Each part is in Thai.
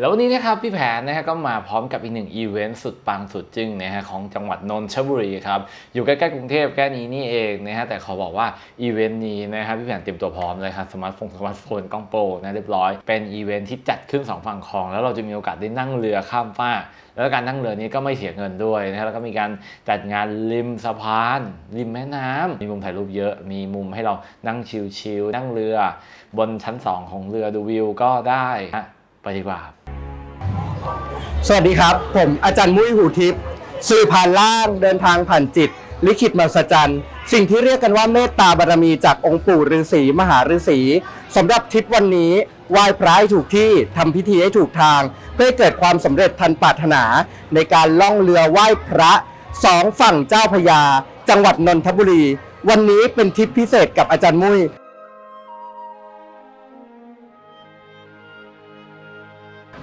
แล้ววันนี้นะครับพี่แผนนะฮะก็มาพร้อมกับอีกหนึ่งอีเวนต์สุดปังสุดจึ้งนะฮะของจังหวัดนนทบุรีครับอยู่ใกล้ๆกรุงเทพแค่นี้นี่เองนะฮะแต่ขอบอกว่าอีเวนต์นี้นะครับพี่แผนเตรียมตัวพร้อมเลยครับสมาร์ทโฟนสมาร์ทโฟนกล้องโปรนะเรียบร้อยเป็นอีเวนต์ที่จัดขึ้นสองฝั่งคลอง แล้วเราจะมีโอกาสได้นั่งเรือข้ามฟากแล้วการนั่งเรือนี้ก็ไม่เสียเงินด้วยนะฮะแล้วก็มีการจัดงานริมสะพาน ริมแม่น้ำมีมุมถ่ายรูปเยอะ มีมุมให้เรานั่งชิลๆนั่งเรือ บนชั้นสองของเรือดูวิวก็ได้ฮะไปดีกว่า สวัสดีครับ ผมอาจารย์มุ้ยหูทิพย์สื่อผ่านล่างเดินทางผ่านจิต ลิขิตมหัศจรรย์สิ่งที่เรียกกันว่าเมตตาบารมีจากองค์ปู่ฤาษีมหาฤาษีสำหรับทริปวันนี้ไหว้พระให้ถูกที่ทำพิธีให้ถูกทาง เพื่อเกิดความสำเร็จทันปรารถนา ในการล่องเรือไหว้พระสองฝั่งเจ้าพยา จังหวัดนนทบุรี วันนี้เป็นทริปพิเศษกับอาจารย์มุ้ย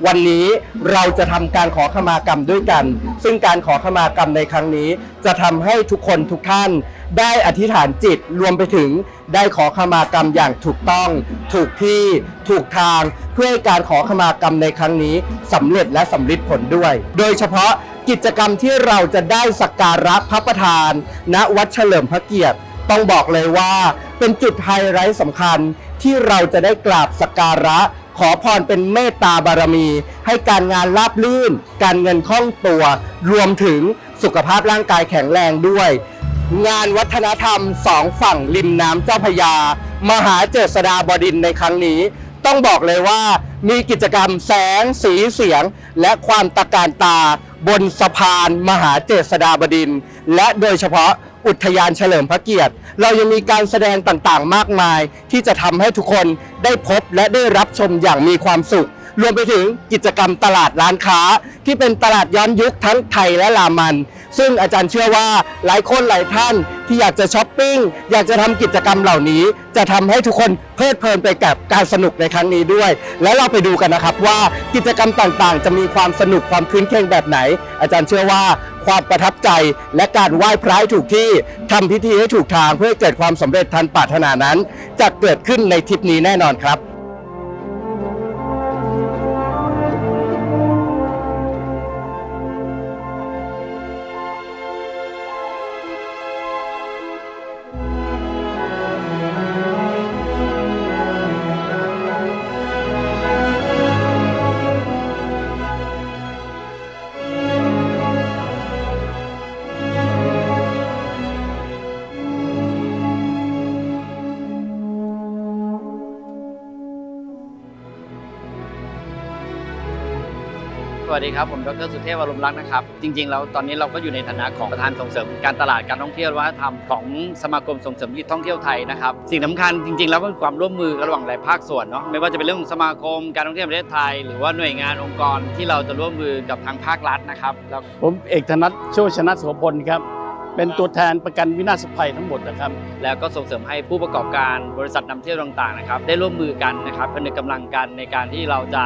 วันนี้เราจะทำการขอขมากรรมด้วยกัน ซึ่งการขอขมากรรมในครั้งนี้ จะทำให้ทุกคนทุกท่าน ได้อธิษฐานจิตรวมไปถึงได้ขอขมากรรมอย่างถูกต้อง ถูกที่ถูกทาง เพื่อให้การขอขมากรรมในครั้งนี้สำเร็จและสำลิดผลด้วย โดยเฉพาะกิจกรรมที่เราจะได้สักการะพระประธาน ณวัดเฉลิมพระเกียรติ ต้องบอกเลยว่าเป็นจุดไฮไลท์สำคัญที่เราจะได้กราบสักการะ ขอพรเป็นเมตตาบารมี ให้การงานราบลื่น การเงินคล่องตัว รวมถึงสุขภาพร่างกายแข็งแรงด้วย งานวัฒนธรรมสองฝั่งริมน้ำเจ้าพยา มหาเจษฎาบดินในครั้งนี้ ต้องบอกเลยว่ามีกิจกรรมแสงสีเสียง และความตะการตาบนสะพานมหาเจษฎาบดิน และโดยเฉพาะ อุทยานเฉลิมพระเกียรติ เรายังมีการแสดงต่างๆ มากมาย ที่จะทำให้ทุกคนได้พบและได้รับชมอย่างมีความสุข รวมไปถึงกิจกรรมตลาดร้านค้า ที่เป็นตลาดย้อนยุคทั้งไทยและลามัน ซึ่งอาจารย์เชื่อว่าหลายคนหลายท่านที่อยากจะช้อปปิ้งอยากจะทำกิจกรรมเหล่านี้ จะทำให้ทุกคนเพลิดเพลินไปกับการสนุกในครั้งนี้ด้วย และเราไปดูกันนะครับว่ากิจกรรมต่างๆ จะมีความสนุกความคืนเคงแบบไหน อาจารย์เชื่อว่าความประทับใจและการไหว้พระให้ถูกที่ทำพิธีให้ถูกทางเพื่อให้เกิดความสำเร็จทันปรารถนานั้น จะเกิดขึ้นในทริปนี้แน่นอนครับ วัสดีครับ ผมดรสุเทพวรมรักษ์นะครับ จริงๆแล้วตอนนี้เราก็อยู่ในฐานะของประธานส่งเสริมการตลาดการท่องเที่ยววัฒนธรรมของสมาคมส่งเสริมการท่องเที่ยวไทยนะครับ สิ่งสำคัญจริงๆ แล้วก็คือความร่วมมือระหว่างหลายภาคส่วนเนาะไม่ว่าจะเป็นเรื่องของสมาคมการท่องเที่ยวแห่งประเทศไทย หรือว่าหน่วยงานองค์กรที่เราจะร่วมมือกับทางภาครัฐนะครับแล้วผมเอกธนัทโชชนะโสพลครับเป็นตัวแทนประกันวินาศภัยทั้งหมดนะครับ แล้วก็ส่งเสริมให้ผู้ประกอบการบริษัทนำเที่ยวต่างๆนะครับได้ร่วมมือกันนะครับผนึกกำลังกันในการที่เราจะ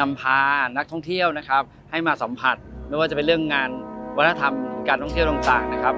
นำพานักท่องเที่ยวนะครับ ให้มาสัมผัส ไม่ว่าจะเป็นเรื่องงานวัฒนธรรมการท่องเที่ยวต่างๆนะครับ